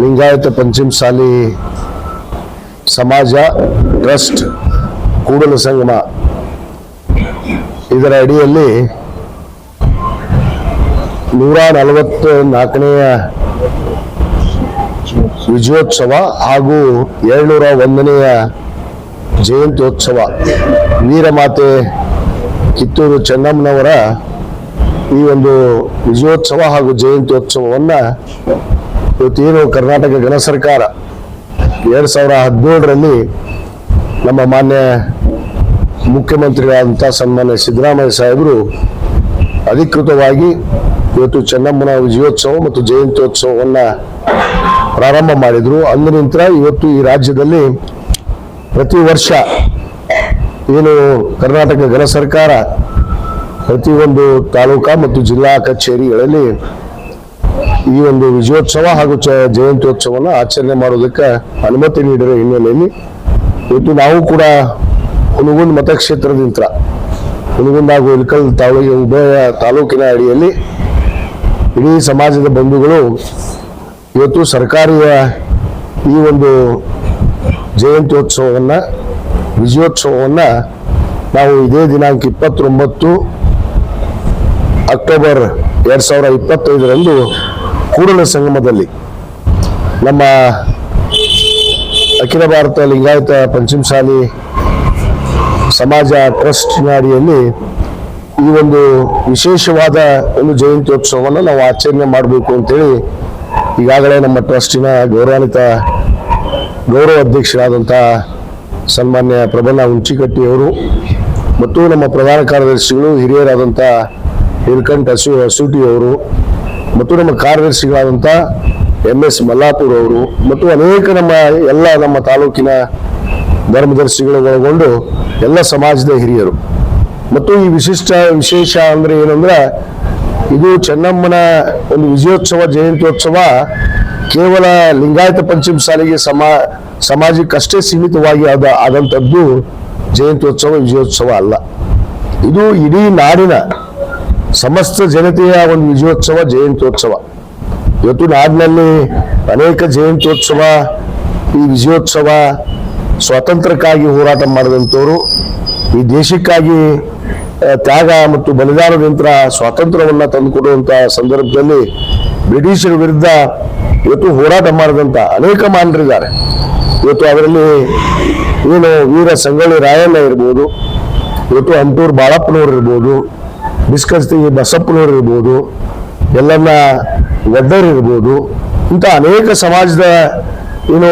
ಲಿಂಗಾಯತ ಪಂಚಮಸಾಲಿ ಸಮಾಜ, ಟ್ರಸ್ಟ್, ಕೂಡಲ ಸಂಗಮ ಇದರ ಅಡಿಯಲ್ಲಿ ನೂರ ನಲವತ್ತ ನಾಲ್ಕನೆಯ ವಿಜಯೋತ್ಸವ ಹಾಗೂ ಏಳ್ನೂರ ಒಂದನೆಯ ಜಯಂತ್ಯೋತ್ಸವ. ವೀರಮಾತೆ ಕಿತ್ತೂರು ಚೆನ್ನಮ್ಮನವರ ಈ ಒಂದು ವಿಜಯೋತ್ಸವ ಹಾಗೂ ಜಯಂತ್ಯೋತ್ಸವವನ್ನು ಇವತ್ತೇನು ಕರ್ನಾಟಕ ಗಣ ಸರ್ಕಾರ ಎರಡು ಸಾವಿರ ಹದಿನೇಳರಲ್ಲಿ ನಮ್ಮ ಮಾನ್ಯ ಮುಖ್ಯಮಂತ್ರಿಗಳಾದಂಥ ಸನ್ಮಾನ್ಯ ಸಿದ್ದರಾಮಯ್ಯ ಸಾಹೇಬರು ಅಧಿಕೃತವಾಗಿ ಇವತ್ತು ಚೆನ್ನಮ್ಮನ ವಿಜಯೋತ್ಸವ ಮತ್ತು ಜಯಂತ್ಯೋತ್ಸವವನ್ನು ಪ್ರಾರಂಭ ಮಾಡಿದರು. ಅಂದಿನಿಂದ ಇವತ್ತು ಈ ರಾಜ್ಯದಲ್ಲಿ ಪ್ರತಿ ವರ್ಷ ಏನು ಕರ್ನಾಟಕ ಗಣ ಸರ್ಕಾರ ಪ್ರತಿಯೊಂದು ತಾಲೂಕಾ ಮತ್ತು ಜಿಲ್ಲಾ ಕಚೇರಿಗಳಲ್ಲಿ ಈ ಒಂದು ವಿಜಯೋತ್ಸವ ಹಾಗೂ ಚ ಜಯಂತ್ಯೋತ್ಸವವನ್ನು ಆಚರಣೆ ಮಾಡೋದಕ್ಕೆ ಅನುಮತಿ ನೀಡಿರೋ ಹಿನ್ನೆಲೆಯಲ್ಲಿ ಇವತ್ತು ನಾವು ಕೂಡ ಹುನಗುಂದ್ ಮತಕ್ಷೇತ್ರದಿಂದ ಹುನಗುಂದ ಹಾಗೂ ಇಲ್ಕಲ್ ತಾಲೂಕಿನ ಉಭಯ ತಾಲೂಕಿನ ಅಡಿಯಲ್ಲಿ ಇಡೀ ಸಮಾಜದ ಬಂಧುಗಳು ಇವತ್ತು ಸರ್ಕಾರಿಯ ಈ ಒಂದು ಜಯಂತ್ಯೋತ್ಸವವನ್ನು, ವಿಜಯೋತ್ಸವವನ್ನು ನಾವು ಇದೇ ದಿನಾಂಕ ಇಪ್ಪತ್ತೊಂಬತ್ತು ಅಕ್ಟೋಬರ್ ಎರಡು ಸಾವಿರ ಇಪ್ಪತ್ತೈದರಂದು ಕೂಡಲ ಸಂಗಮದಲ್ಲಿ ನಮ್ಮ ಅಖಿಲ ಭಾರತ ಲಿಂಗಾಯತ ಪಂಚಮಸಾಲಿ ಸಮಾಜ ಟ್ರಸ್ಟ್ನ ಅಡಿಯಲ್ಲಿ ಈ ಒಂದು ವಿಶೇಷವಾದ ಒಂದು ಜಯಂತ್ಯೋತ್ಸವವನ್ನು ನಾವು ಆಚರಣೆ ಮಾಡಬೇಕು ಅಂತೇಳಿ ಈಗಾಗಲೇ ನಮ್ಮ ಟ್ರಸ್ಟಿನ ಗೌರವಾನ್ವಿತ ಗೌರವ ಅಧ್ಯಕ್ಷರಾದಂಥ ಸನ್ಮಾನ್ಯ ಪ್ರಬಲ ಅವರು ಮತ್ತು ನಮ್ಮ ಪ್ರಧಾನ ಕಾರ್ಯದರ್ಶಿಗಳು ಹಿರಿಯರಾದಂಥ ಹಿಲ್ಕಂಠ ಅಸು ಅಸೂಟಿ ಅವರು ಮತ್ತು ನಮ್ಮ ಕಾರ್ಯದರ್ಶಿಗಳಾದಂಥ ಎಂ ಎಸ್ ಮಲ್ಲಾಪುರ್ ಅವರು ಮತ್ತು ಅನೇಕ ನಮ್ಮ ಎಲ್ಲ ನಮ್ಮ ತಾಲೂಕಿನ ಧರ್ಮದರ್ಶಿಗಳು ಒಳಗೊಂಡು ಎಲ್ಲ ಸಮಾಜದ ಹಿರಿಯರು. ಮತ್ತು ಈ ವಿಶಿಷ್ಟ ವಿಶೇಷ ಅಂದ್ರೆ ಏನಂದ್ರೆ ಇದು ಚೆನ್ನಮ್ಮನ ಒಂದು ವಿಜಯೋತ್ಸವ, ಜಯಂತ್ಯೋತ್ಸವ ಕೇವಲ ಲಿಂಗಾಯತ ಪಂಚಮ ಸಾಲಿಗೆ ಸಮಾ, ಸಮಾಜಕ್ಕಷ್ಟೇ ಸೀಮಿತವಾಗಿ ಆದ, ಆದಂಥದ್ದು ಜಯಂತ್ಯೋತ್ಸವ, ವಿಜಯೋತ್ಸವ ಅಲ್ಲ. ಇದು ಇಡೀ ನಾಡಿನ ಸಮಸ್ತ ಜನತೆಯ ಒಂದು ವಿಜಯೋತ್ಸವ, ಜಯಂತ್ಯೋತ್ಸವ. ಇವತ್ತು ನಾಡಿನಲ್ಲಿ ಅನೇಕ ಜಯಂತ್ಯೋತ್ಸವ, ಈ ವಿಜಯೋತ್ಸವ ಸ್ವಾತಂತ್ರ್ಯಕ್ಕಾಗಿ ಹೋರಾಟ ಮಾಡಿದಂಥವ್ರು, ಈ ದೇಶಕ್ಕಾಗಿ ತ್ಯಾಗ ಮತ್ತು ಬಲಿದಾನದಿಂದ ಸ್ವಾತಂತ್ರ್ಯವನ್ನು ತಂದುಕೊಡುವಂಥ ಸಂದರ್ಭದಲ್ಲಿ ಬ್ರಿಟಿಷರ ವಿರುದ್ಧ ಇವತ್ತು ಹೋರಾಟ ಮಾಡಿದಂಥ ಅನೇಕ ಮಾನರಿದ್ದಾರೆ ಇವತ್ತು ಅದರಲ್ಲಿ ಏನು ವೀರ ಸಂಗೊಳ್ಳಿ ರಾಯಣ್ಣ ಇರ್ಬೋದು, ಇವತ್ತು ಅಂಟೂರು ಬಾಳಪ್ಪನವ್ರು ಇರ್ಬೋದು ಬಿಸ್ಕಸ್ತಿ ಬಸಪ್ಪನವ್ರು ಇರ್ಬೋದು, ಎಲ್ಲನ್ನ ಗದ್ದರ್ ಇರ್ಬೋದು, ಇಂಥ ಅನೇಕ ಸಮಾಜದ, ಏನು,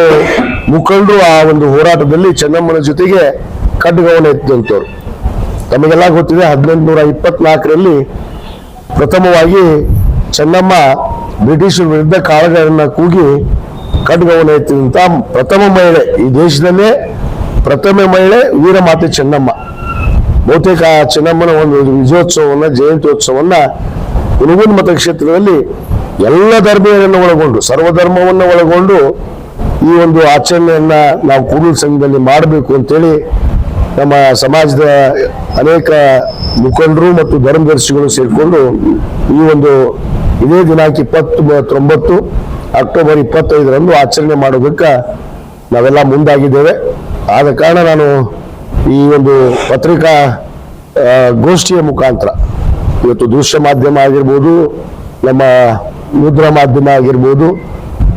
ಮುಖಂಡರು ಆ ಒಂದು ಹೋರಾಟದಲ್ಲಿ ಚೆನ್ನಮ್ಮನ ಜೊತೆಗೆ ಖಡ್ಗವನ್ನು ಎತ್ತಿದಂಥವ್ರು. ತಮಗೆಲ್ಲ ಗೊತ್ತಿದೆ, ಹದಿನೆಂಟುನೂರ ಇಪ್ಪತ್ನಾಲ್ಕರಲ್ಲಿ ಪ್ರಥಮವಾಗಿ ಚೆನ್ನಮ್ಮ ಬ್ರಿಟಿಷರ ವಿರುದ್ಧ ಕಾಳಗವನ್ನು ಕೂಗಿ ಖಡ್ಗವನ್ನು ಎತ್ತಿದಂಥ ಪ್ರಥಮ ಮಹಿಳೆ ಈ ದೇಶದಲ್ಲೇ ಪ್ರಥಮ ಮಹಿಳೆ ವೀರಮಾತೆ ಚೆನ್ನಮ್ಮ. ಬಹುತೇಕ ಚೆನ್ನಮ್ಮನ ಒಂದು ವಿಜಯೋತ್ಸವವನ್ನ, ಜಯಂತ್ಯೋತ್ಸವವನ್ನು ಹುಣಗುಂದ ಮತಕ್ಷೇತ್ರದಲ್ಲಿ ಎಲ್ಲ ಧರ್ಮಗಳನ್ನು ಒಳಗೊಂಡು, ಸರ್ವಧರ್ಮವನ್ನು ಒಳಗೊಂಡು ಈ ಒಂದು ಆಚರಣೆಯನ್ನ ನಾವು ಕೂಡಲ ಸಂಘದಲ್ಲಿ ಮಾಡಬೇಕು ಅಂತೇಳಿ ನಮ್ಮ ಸಮಾಜದ ಅನೇಕ ಮುಖಂಡರು ಮತ್ತು ಧರ್ಮದರ್ಶಿಗಳು ಸೇರಿಕೊಂಡು ಈ ಒಂದು ಇದೇ ದಿನಾಂಕ ಇಪ್ಪತ್ತೊಂಬತ್ತು, ಅಕ್ಟೋಬರ್ ಇಪ್ಪತ್ತೈದರಂದು ಆಚರಣೆ ಮಾಡೋದಕ್ಕೆ ನಾವೆಲ್ಲ ಮುಂದಾಗಿದ್ದೇವೆ. ಆದ ಕಾರಣ ನಾನು ಈ ಒಂದು ಪತ್ರಿಕಾ ಗೋಷ್ಠಿಯ ಮುಖಾಂತರ. ಇವತ್ತು ದೃಶ್ಯ ಮಾಧ್ಯಮ ಆಗಿರ್ಬೋದು, ನಮ್ಮ ಮುದ್ರಾ ಮಾಧ್ಯಮ ಆಗಿರ್ಬೋದು,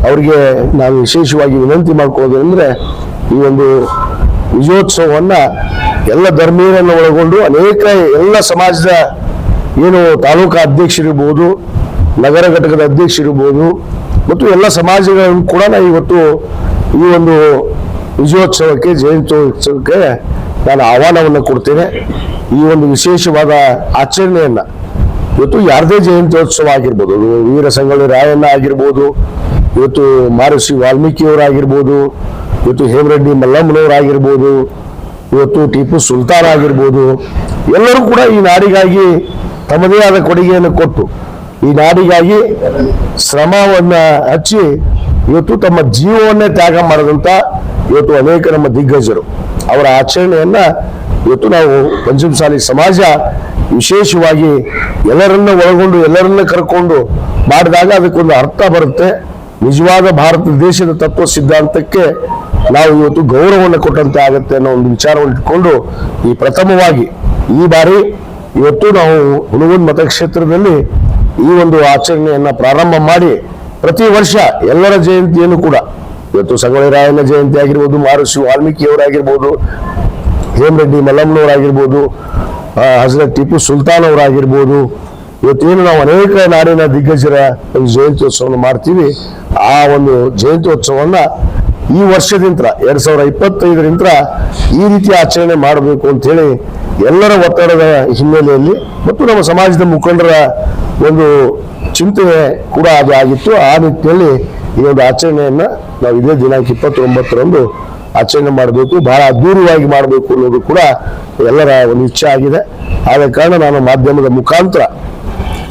ಅವರಿಗೆ ನಾನು ವಿಶೇಷವಾಗಿ ವಿನಂತಿ ಮಾಡ್ಕೊಳ್ಳೋದಂದ್ರೆ ಈ ಒಂದು ವಿಜಯೋತ್ಸವವನ್ನು ಎಲ್ಲ ಧರ್ಮೀಯರನ್ನು ಒಳಗೊಂಡು ಅನೇಕ ಎಲ್ಲ ಸಮಾಜದ ಏನು ತಾಲೂಕಾ ಅಧ್ಯಕ್ಷರಿರ್ಬೋದು, ನಗರ ಘಟಕದ ಅಧ್ಯಕ್ಷರಿರ್ಬೋದು, ಮತ್ತು ಎಲ್ಲ ಸಮಾಜಗಳನ್ನು ಕೂಡ ಇವತ್ತು ಈ ಒಂದು ವಿಜಯೋತ್ಸವಕ್ಕೆ, ಜಯಂತ್ಯೋತ್ಸವಕ್ಕೆ ನಾನು ಆಹ್ವಾನವನ್ನು ಕೊಡ್ತೇನೆ ಈ ಒಂದು ವಿಶೇಷವಾದ ಆಚರಣೆಯನ್ನು. ಇವತ್ತು ಯಾರದೇ ಜಯಂತ್ಯೋತ್ಸವ ಆಗಿರ್ಬೋದು, ವೀರ ಸಂಗೊಳ್ಳಿ ರಾಯಣ್ಣ ಆಗಿರ್ಬೋದು, ಇವತ್ತು ಮಹರ್ಷಿ ವಾಲ್ಮೀಕಿಯವರಾಗಿರ್ಬೋದು, ಇವತ್ತು ಹೇಮರೆಡ್ಡಿ ಮಲ್ಲಮ್ಮನವರಾಗಿರ್ಬೋದು, ಇವತ್ತು ಟಿಪ್ಪು ಸುಲ್ತಾನ್ ಆಗಿರ್ಬೋದು, ಎಲ್ಲರೂ ಕೂಡ ಈ ನಾಡಿಗಾಗಿ ತಮ್ಮದೇ ಆದ ಕೊಡುಗೆಯನ್ನು ಕೊಟ್ಟು, ಈ ನಾಡಿಗಾಗಿ ಶ್ರಮವನ್ನ ಹಚ್ಚಿ, ಇವತ್ತು ತಮ್ಮ ಜೀವವನ್ನೇ ತ್ಯಾಗ ಮಾಡಿದಂಥ ಇವತ್ತು ಅನೇಕ ನಮ್ಮ ದಿಗ್ಗಜರು. ಅವರ ಆಚರಣೆಯನ್ನ ಇವತ್ತು ನಾವು ಪಂಚಮಸಾಲಿ ಸಮಾಜ ವಿಶೇಷವಾಗಿ ಎಲ್ಲರನ್ನ ಒಳಗೊಂಡು, ಎಲ್ಲರನ್ನ ಕರ್ಕೊಂಡು ಮಾಡಿದಾಗ ಅದಕ್ಕೊಂದು ಅರ್ಥ ಬರುತ್ತೆ. ನಿಜವಾದ ಭಾರತ ದೇಶದ ತತ್ವ ಸಿದ್ಧಾಂತಕ್ಕೆ ನಾವು ಇವತ್ತು ಗೌರವವನ್ನು ಕೊಟ್ಟಂತೆ ಆಗುತ್ತೆ ಅನ್ನೋ ಒಂದು ವಿಚಾರವನ್ನು ಇಟ್ಕೊಂಡು ಈ ಪ್ರಥಮವಾಗಿ ಈ ಬಾರಿ ಇವತ್ತು ನಾವು ಹುಣಗುಂದ್ ಮತಕ್ಷೇತ್ರದಲ್ಲಿ ಈ ಒಂದು ಆಚರಣೆಯನ್ನ ಪ್ರಾರಂಭ ಮಾಡಿ ಪ್ರತಿ ವರ್ಷ ಎಲ್ಲರ ಜಯಂತಿಯನ್ನು ಕೂಡ ಇವತ್ತು ಸಂಗೊಳ್ಳಿ ರಾಯಣ್ಣ ಜಯಂತಿ ಆಗಿರ್ಬೋದು ಮಹರ್ಷಿ ವಾಲ್ಮೀಕಿಯವರಾಗಿರ್ಬೋದು ಹೇಮರೆಡ್ಡಿ ಮಲ್ಲಮ್ಮನವರಾಗಿರ್ಬೋದು ಹಜರತ್ ಟಿಪ್ಪು ಸುಲ್ತಾನ್ ಅವರಾಗಿರ್ಬೋದು ಇವತ್ತೇನು ನಾವು ಅನೇಕ ನಾಡಿನ ದಿಗ್ಗಜರ ಒಂದು ಜಯಂತ್ಯೋತ್ಸವವನ್ನು ಮಾಡ್ತೀವಿ. ಆ ಒಂದು ಜಯಂತ್ಯೋತ್ಸವವನ್ನು ಈ ವರ್ಷದಿಂದ ಎರಡ್ ಸಾವಿರದ ಇಪ್ಪತ್ತೈದರಿಂದ ಈ ರೀತಿ ಆಚರಣೆ ಮಾಡಬೇಕು ಅಂತ ಹೇಳಿ ಎಲ್ಲರ ಒತ್ತಡದ ಹಿನ್ನೆಲೆಯಲ್ಲಿ ಮತ್ತು ನಮ್ಮ ಸಮಾಜದ ಮುಖಂಡರ ಒಂದು ಚಿಂತನೆ ಕೂಡ ಅದು ಆಗಿತ್ತು. ಆ ನಿಟ್ಟಿನಲ್ಲಿ ಈ ಒಂದು ಆಚರಣೆಯನ್ನ ನಾವು ಇದೇ ದಿನಾಂಕ ಇಪ್ಪತ್ತೊಂಬತ್ತರಂದು ಆಚರಣೆ ಮಾಡಬೇಕು, ಬಹಳ ಅದ್ಧೂರಿಯಾಗಿ ಮಾಡಬೇಕು ಅನ್ನೋದು ಕೂಡ ಎಲ್ಲರ ಒಂದು ಇಚ್ಛೆ ಆಗಿದೆ. ಆದ ಕಾರಣ ನಾನು ಮಾಧ್ಯಮದ ಮುಖಾಂತರ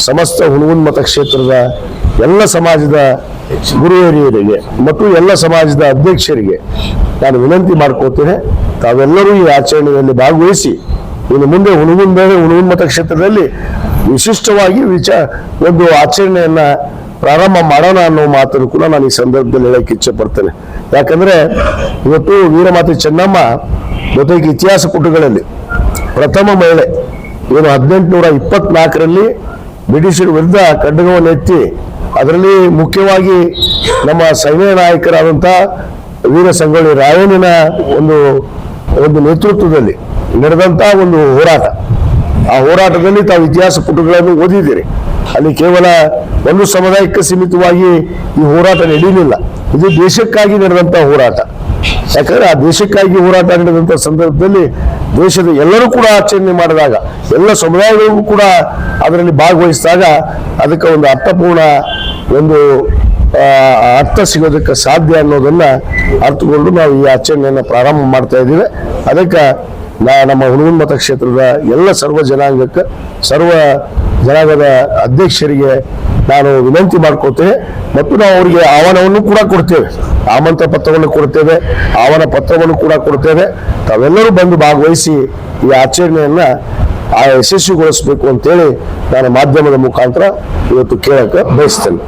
ಸಮಸ್ತ ಹುಣಗುನ್ ಮತಕ್ಷೇತ್ರದ ಎಲ್ಲ ಸಮಾಜದ ಗುರುಹಿರಿಯರಿಗೆ ಮತ್ತು ಎಲ್ಲ ಸಮಾಜದ ಅಧ್ಯಕ್ಷರಿಗೆ ನಾನು ವಿನಂತಿ ಮಾಡ್ಕೋತೇನೆ ತಾವೆಲ್ಲರೂ ಈ ಆಚರಣೆಯಲ್ಲಿ ಭಾಗವಹಿಸಿ, ಇನ್ನು ಮುಂದೆ ಹುಣಗುನ್ ಬೇರೆ ಹುಣಗುನ್ ಮತಕ್ಷೇತ್ರದಲ್ಲಿ ವಿಶಿಷ್ಟವಾಗಿ ವಿಚಾರ ಒಂದು ಆಚರಣೆಯನ್ನ ಪ್ರಾರಂಭ ಮಾಡೋಣ ಅನ್ನೋ ಮಾತನ್ನು ಕೂಡ ನಾನು ಈ ಸಂದರ್ಭದಲ್ಲಿ ಹೇಳಕ್ಕೆ ಇಚ್ಛೆ ಪಡ್ತೇನೆ ಯಾಕಂದ್ರೆ ಇವತ್ತು ವೀರಮಾತೆ ಚೆನ್ನಮ್ಮ ಜೊತೆಗೆ ಇತಿಹಾಸ ಪುಟಗಳಲ್ಲಿ ಪ್ರಥಮ ಮಹಿಳೆ ಏನು ಹದಿನೆಂಟುನೂರ ಇಪ್ಪತ್ನಾಲ್ಕರಲ್ಲಿ ಬ್ರಿಟಿಷರ ವಿರುದ್ಧ ಖಡ್ಗವನ್ನು ಎತ್ತಿ ಅದರಲ್ಲಿ ಮುಖ್ಯವಾಗಿ ನಮ್ಮ ಸೈನ್ಯ ನಾಯಕರಾದಂಥ ವೀರ ಸಂಗೊಳ್ಳಿ ರಾಯಣ್ಣನ ಒಂದು ಒಂದು ನೇತೃತ್ವದಲ್ಲಿ ನಡೆದಂತ ಒಂದು ಹೋರಾಟ. ಆ ಹೋರಾಟದಲ್ಲಿ ತಾವು ಇತಿಹಾಸ ಪುಟಗಳನ್ನು ಓದಿದ್ದೀರಿ. ಅಲ್ಲಿ ಕೇವಲ ಒಂದು ಸಮುದಾಯಕ್ಕೆ ಸೀಮಿತವಾಗಿ ಈ ಹೋರಾಟ ನಡೀಲಿಲ್ಲ ಇದು ದೇಶಕ್ಕಾಗಿ ನಡೆದಂಥ ಹೋರಾಟ. ಯಾಕಂದ್ರೆ ಆ ದೇಶಕ್ಕಾಗಿ ಹೋರಾಟ ನಡೆದಂತ ಸಂದರ್ಭದಲ್ಲಿ ದೇಶದ ಎಲ್ಲರೂ ಕೂಡ ಆಚರಣೆ ಮಾಡಿದಾಗ, ಎಲ್ಲ ಸಮುದಾಯಗಳಿಗೂ ಕೂಡ ಅದರಲ್ಲಿ ಭಾಗವಹಿಸಿದಾಗ ಅದಕ್ಕೆ ಒಂದು ಅರ್ಥಪೂರ್ಣ ಒಂದು ಅರ್ಥ ಸಿಗೋದಕ್ಕೆ ಸಾಧ್ಯ ಅನ್ನೋದನ್ನ ಅರ್ಥಗೊಂಡು ನಾವು ಈ ಆಚರಣೆಯನ್ನು ಪ್ರಾರಂಭ ಮಾಡ್ತಾ ಇದ್ದೀವಿ. ಅದಕ್ಕೆ ನಾ ನಮ್ಮ ಹುಣಗುಂದ್ ಮತಕ್ಷೇತ್ರದ ಎಲ್ಲ ಸರ್ವ ಜನಾಂಗಕ್ಕೆ, ಸರ್ವ ಜನಾಂಗದ ಅಧ್ಯಕ್ಷರಿಗೆ ನಾನು ವಿನಂತಿ ಮಾಡ್ಕೊತೇನೆ ಮತ್ತು ನಾವು ಅವರಿಗೆ ಆಹ್ವಾನವನ್ನು ಕೂಡ ಕೊಡ್ತೇವೆ. ಆಮಂತ್ರ ಪತ್ರವನ್ನು ಕೊಡ್ತೇವೆ, ಆಹ್ವಾನ ಪತ್ರವನ್ನು ಕೂಡ ಕೊಡ್ತೇವೆ. ತಾವೆಲ್ಲರೂ ಬಂದು ಭಾಗವಹಿಸಿ ಈ ಆಚರಣೆಯನ್ನ ಆ ಯಶಸ್ವಿಗೊಳಿಸಬೇಕು ಅಂತೇಳಿ ನಾನು ಮಾಧ್ಯಮದ ಮುಖಾಂತರ ಇವತ್ತು ಕೇಳಕ್ಕೆ ಬಯಸ್ತೇನೆ.